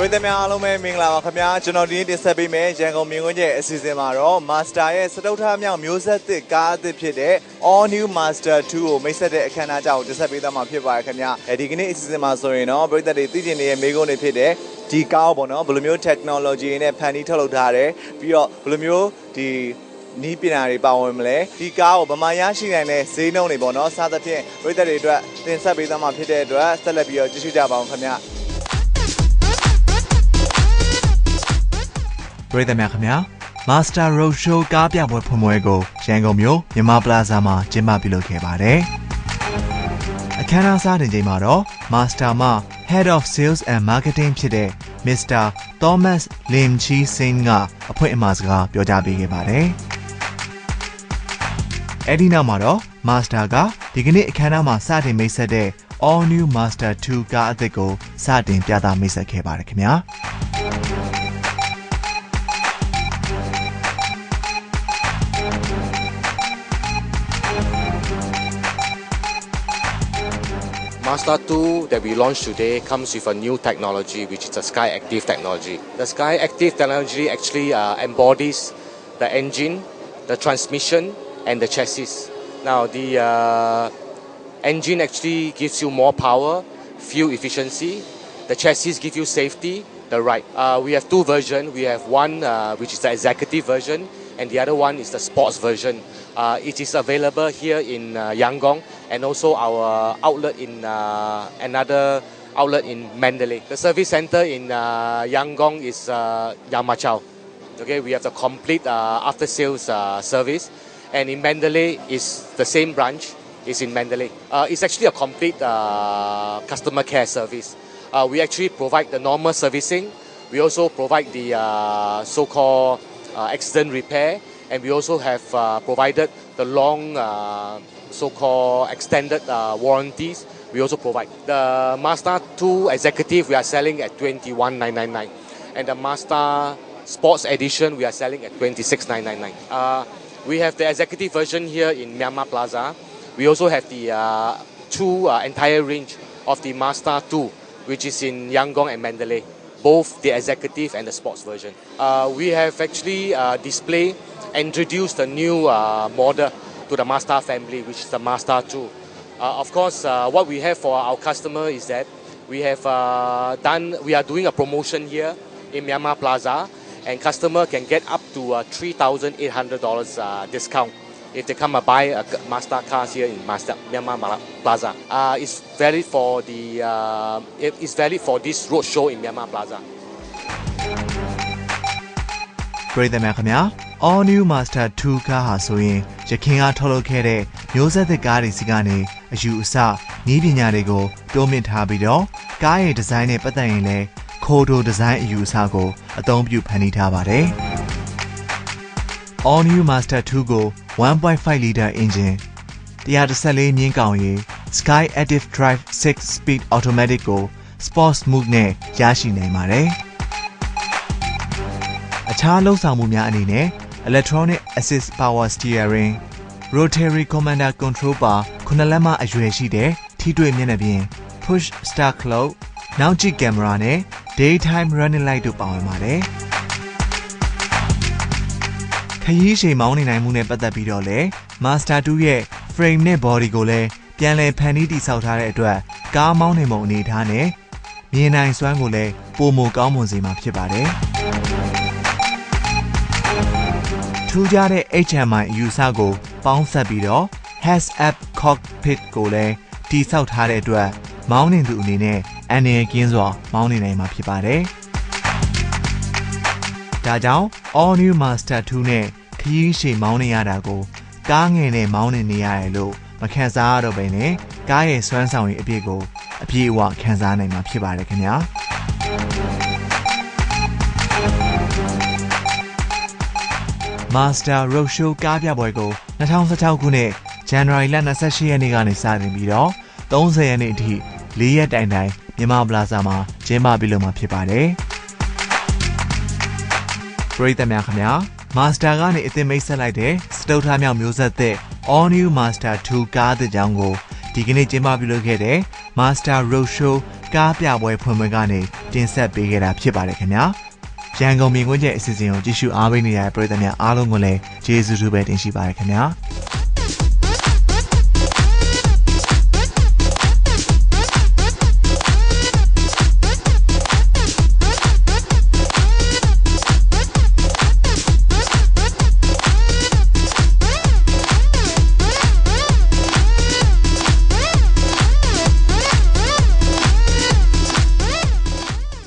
ရိသတ်များအားလုံးပဲမင်္ဂလာပါခင်ဗျာကျွန်တော်ဒီနေ့တင်ဆက်ပေးမယ်ရန်ကုန်မြင်းကွင်းကျဲအစီအစဉ်မှာတော့ Master ရဲ့စတုထမြောက်မျိုးဆက်သစ်ကားအသစ်ဖြစ်တဲ့ All New Master 2ကိုမိတ်ဆက်တဲ့အခမ်းအနားကြောင့်တင်ဆက်ပေးသွားမှာဖြစ်ပါတယ်ခင်ဗျာအဲဒီကနေ့အစီအစဉ်မှာဆိုရင်တော့ပရိသတ်တွေသိကျင်နေတဲ့မိကုန်းတွေဖြစ်တဲ့ဒီကားပေါ့နော်ဘယ်လိုမျိုး technology နဲ့ဖန်တီးထုတ်လုပ်ထားတယ်ပြီးတော့ဘယ်လိုမျိုးဒီနီးပညာတွေပါဝင်မလဲဒီကားကိုဗမာရရှိနိုင်တဲ့ဈေးနှုန်းတွေပေါ့နော်စသဖြင့်ပရိသတ်တွေအတွက်တင်ဆက်ပေးသွားမှာဖြစ်တဲ့အတွက်ဆက်လက်ပြီးတော့ကြည့်ရှုကြပါအောင်ခင်ဗျာ ပရိသတ်များခင်ဗျာ Master Road Show ကားပြပွဲဖွင့်ပွဲကိုရန်ကုန်မြို့မြန်မာပလာဇာမှာကျင်းပပြုလုပ်ခဲ့ပါတယ်။အခမ်းအနားစတင်ချိန်မှာတော့ Master မှ Head of Sales and Marketing ဖြစ်တဲ့ Mr. Thomas Lim Chi Singh ကအဖွင့်အမှာစကားပြောကြားပေးခဲ့ပါတယ်။အဲ့ဒီနောက်မှာတော့ Master ကဒီကနေ့အခမ်းအနားမှာစတင်မိတ်ဆက်တဲ့ All New Master 2ကားအသစ်ကိုစတင်ပြသမိတ်ဆက်ခဲ့ပါတယ်ခင်ဗျာ။ Mazda 2 that we launched today comes with a new technology, which is the Sky Active technology. The Sky Active technology actually uh, embodies the engine, the transmission, and the chassis. Now, the uh, engine actually gives you more power, fuel efficiency. The chassis give you safety, the ride. Uh, we have two versions. We have one uh, which is the executive version, and the other one is the sports version. Uh, it is available here in uh, Yangon and also our outlet in uh, another outlet in Mandalay. The service center in uh, Yangon is uh, Yamachao. Okay, we have the complete uh, after sales uh, service, and in Mandalay is the same branch. Is in Mandalay. Uh, it's actually a complete uh, customer care service. Uh, we actually provide the normal servicing. We also provide the uh, so-called uh, accident repair, and we also have uh, provided the long, uh, so-called extended uh, warranties. We also provide the Mazda 2 Executive. We are selling at 21,999, and the Mazda Sports Edition we are selling at 26,999. Uh, we have the executive version here in Myanmar Plaza. We also have the uh, two uh, entire range of the Mazda 2, which is in Yangon and Mandalay, both the executive and the sports version. We have actually uh, display introduced a new uh, model to the Mazda family, which is the Mazda 2. Uh, of course, uh, what we have for our customer is that we have done, we are doing a promotion here in Myanmar Plaza, and customer can get up to uh, $3,800 uh, discount if they come and buy a Mazda cars here in Mazda Myanmar Plaza. Uh, it's valid for the uh, it's valid for this roadshow in Myanmar Plaza. ပြည်သက်များခင်ဗျာ All New Master 2ကားဟာဆိုရင်ရခင်ကထုတ်လုပ်ခဲ့တဲ့မျိုးဆက်သစ်ကားတွေစီကနေအယူအဆနည်းပညာတွေကိုတိုးမြင့်ထားပြီးတော့ကားရဲ့ဒီဇိုင်းနဲ့ပတ်သက်ရင်လည်းခိုဒိုဒီဇိုင်းအယူအဆကိုအသုံးပြုဖန်တီးထားပါတယ်။ All New Master 2ကို1.5 liter engine 114မြင်းကောင်ရည် Sky Active Drive 6 Speed Automatic ကို Sports Mode နဲ့ရရှိနိုင်ပါတယ်။ အခြားလှုပ်ဆောင်မှုများအနေနဲ့ Electronic Assist Power Steering Rotary Commander Control ပါခုနှစ်လက်မအရွယ်ရှိတဲ့ထိတွေ့မျက်နှာပြင် Push Start Clock နောက်ကြည့်ကင်မရာနဲ့ Daytime Running Light တို့ပါဝင်ပါတယ်။ခရီးရှိန်မောင်းနေနိုင်မှုနဲ့ပတ်သက်ပြီးတော့လည်း Master 2ရဲ့ frame နဲ့ body ကိုလည်းပြန်လည်ဖန်တီးတည်ဆောက်ထားတဲ့အတွက်ကားမောင်းနေမှုအနေအထားနဲ့မြင်နိုင်စွမ်းကိုလည်းပိုမိုကောင်းမွန်စေမှာဖြစ်ပါတယ်။ ထူးခြားတဲ့ HMI အယူအဆကို ပေါင်းစပ်ပြီးတော့ Heads Up Cockpit ကိုလည်းတိစောက်ထားတဲ့အတွက် မောင်းနေသူအနေနဲ့အန္တရာယ်ကင်းစွာ မောင်းနေနိုင်မှာဖြစ်ပါတယ်။ဒါကြောင့် All New Master 2နဲ့ခရီးရှည်မောင်းနေရတာကိုကားငယ်နဲ့မောင်းနေနေရတယ်လို့မခံစားရတော့ဘဲနဲ့ကားရဲ့စွမ်းဆောင်ရည်အပြည့်ကိုအပြည့်အဝခံစားနိုင်မှာဖြစ်ပါတယ်ခင်ဗျာ။ Master Roadshow ကားပြပွဲကို2016ခုနှစ်ဇန်နဝါရီလ28ရက်နေ့ကနေစတင်ပြီးတော့30ရက်နေ့အထိ၄ရက်တိုင်တိုင်မြန်မာပလာဇာမှာကျင်းပပြုလုပ်မှာဖြစ်ပါတယ်။ပရိသတ်များခင်ဗျာ Master ကနေအသင်မိတ်ဆက်လိုက်တဲ့စတုထမြောက်မျိုးဆက်သစ် All New Master 2ကားသစ်ကြောင်းကိုဒီဒီကနေ့ကျင်းပပြုလုပ်ခဲ့တဲ့ Master Roadshow ကားပြပွဲဖွင့်ပွဲကနေတင်ဆက်ပေးခဲ့တာဖြစ်ပါတယ်ခင်ဗျာ ရန်ကုန်မြင်ကွင်းကျဲအစီအစဉ်ကိုကြည့်ရှုအားပေးနေရတဲ့ပရိသတ်များအားလုံးကိုလည်းကျေးဇူးတူပဲတင်ရှိပါတယ်ခင်ဗျာ